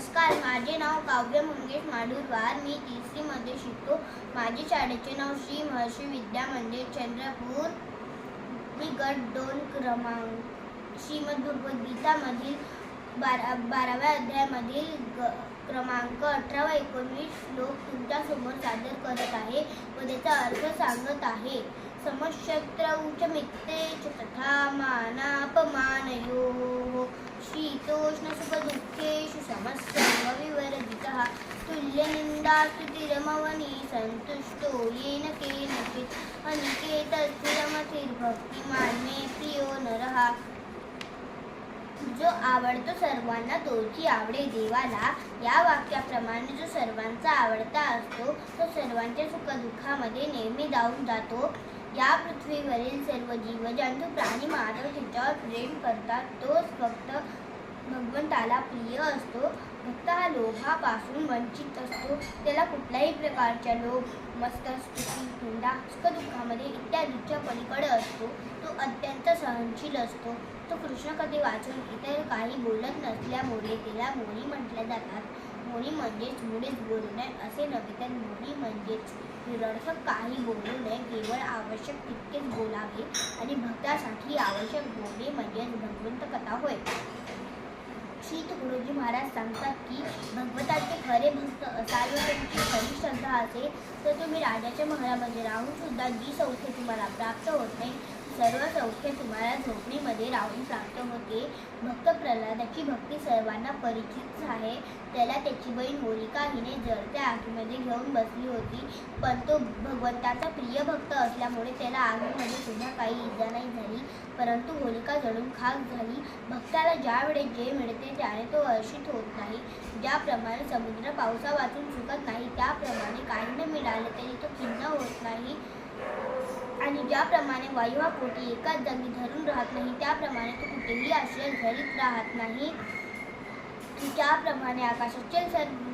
माझे नाव काव्य मंगेश माडूरवार. मी तिसरीमध्ये शिकतो. माझे शाळेचे नाव श्री महर्षी विद्या मंदिर चंद्रपूर. मी गट दोन क्रमांक श्रीमद भगवद्गीतामधील बारा बाराव्या अध्यायामधील ग क्रमांक अठरा व एकोणवीस श्लोक तुमच्यासमोर सादर करत आहे व त्याचा अर्थ सांगत आहे. समशत्र उच्च मित्ते तथा मानापमान तुल्यनिन्दास्तुतिरमवनी संतुष्टो येन केनचित् अनिकेतस्थिरमतिर्भक्तिमान् मे प्रियो नरः। जो आवडतो सर्वांना तोची आवडे देवाला या वाक्याप्रमाणे जो सर्वांचा आवडता असतो तो सर्वांच्या सुखदुःखामध्ये नेहमी जाऊन जातो. या पृथ्वीवरील सर्व जीवजंतू प्राणी मानव त्याच्यावर प्रेम करतात तोच फक्त भगवंताला प्रिय असतो भक्त हा लोभापासून वंचित असतो. त्याला कुठल्याही प्रकारच्या लोभ मस्तस्तुती हुंडा सुखदुःखामध्ये इत्यादीच्या पलीकडे असतो. तो अत्यंत सहनशील असतो. तो कृष्ण कधी वाचून इतर काही बोलत नसल्यामुळे त्याला मोरी म्हटल्या जातात. मोरी म्हणजेच मुळेच बोलू नये असे नव्हे तर मोरी म्हणजेच निरर्थक. काही बोलू नये केवळ आवश्यक तितकेच बोलावे आणि भक्तासाठी आवश्यक बोलणे म्हणजेच भगवंत कथा होय. श्री तुकडोजी महाराज सांगतात की भगवताचे खरे भक्त असाल व त्यांची खरी श्रद्धा असेल तर तुम्ही राजाच्या महारामध्ये राहून सुद्धा जी सौख्य तुम्हाला प्राप्त होत नाही सर्व सौख्य तुम्हाला झोपडीमध्ये राहून प्राप्त होते भक्त प्रल्हादाची भक्ती सर्वांना परिचित आहे. त्याला त्याची बहीण होलिका हिने जळत्या आगीमध्ये घेऊन बसली होती. पण तो भगवंताचा प्रिय भक्त असल्यामुळे त्याला आगीमध्ये सुद्धा काही इजा नाही झाली. परंतु होलिका जळून खाक झाली. भक्ताला ज्या वेळेस जे मिळते त्याने तो हर्षित होत नाही. ज्याप्रमाणे समुद्र पावसा वाचून चुकत नाही त्याप्रमाणे काही न मिळाले तरी तो खिन्न होत नाही. आणि ज्याप्रमाणे वायू हा पोटी एकाच जागी धरून राहत नाही त्याप्रमाणे तो कुठेही आश्रय धरीत राहत नाही. ज्याप्रमाणे आकाशाचे सर्व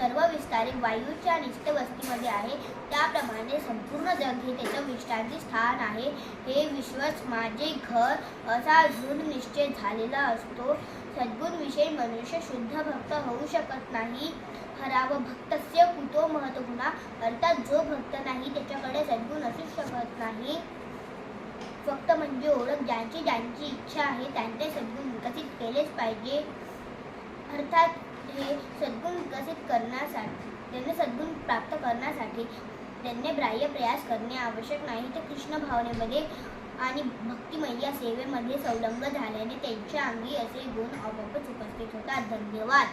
सर्व विस्तारित वायूच्या निष्ठ वस्तीमध्ये आहे. त्याप्रमाणे संपूर्ण जग हे त्याचं विश्रांती स्थान आहे. हे विश्वच माझे घर असा दृढ निश्चय झालेला असतो. सद्गुणविषयी मनुष्य शुद्ध भक्त होऊ शकत नाही. हराव भक्तस्य कुतो महत्गुणा. अर्थात जो भक्त नाही त्याच्याकडे सद्गुण असू शकत नाही. फक्त म्हणजे ओळख ज्यांची ज्यांची इच्छा आहे त्यांचे सद्गुण विकसित केलेच पाहिजे. अर्थात हे सद्गुण विकसित करण्यासाठी त्यांनी सद्गुण प्राप्त करण्यासाठी त्यांनी बाह्य प्रयास करणे आवश्यक नाही. तर कृष्ण भावनेमध्ये आणि भक्तिमय्या सेवेमध्ये संलग्न झाल्याने त्यांच्या अंगी असे गुण आपोआपच उपस्थित होतात. धन्यवाद.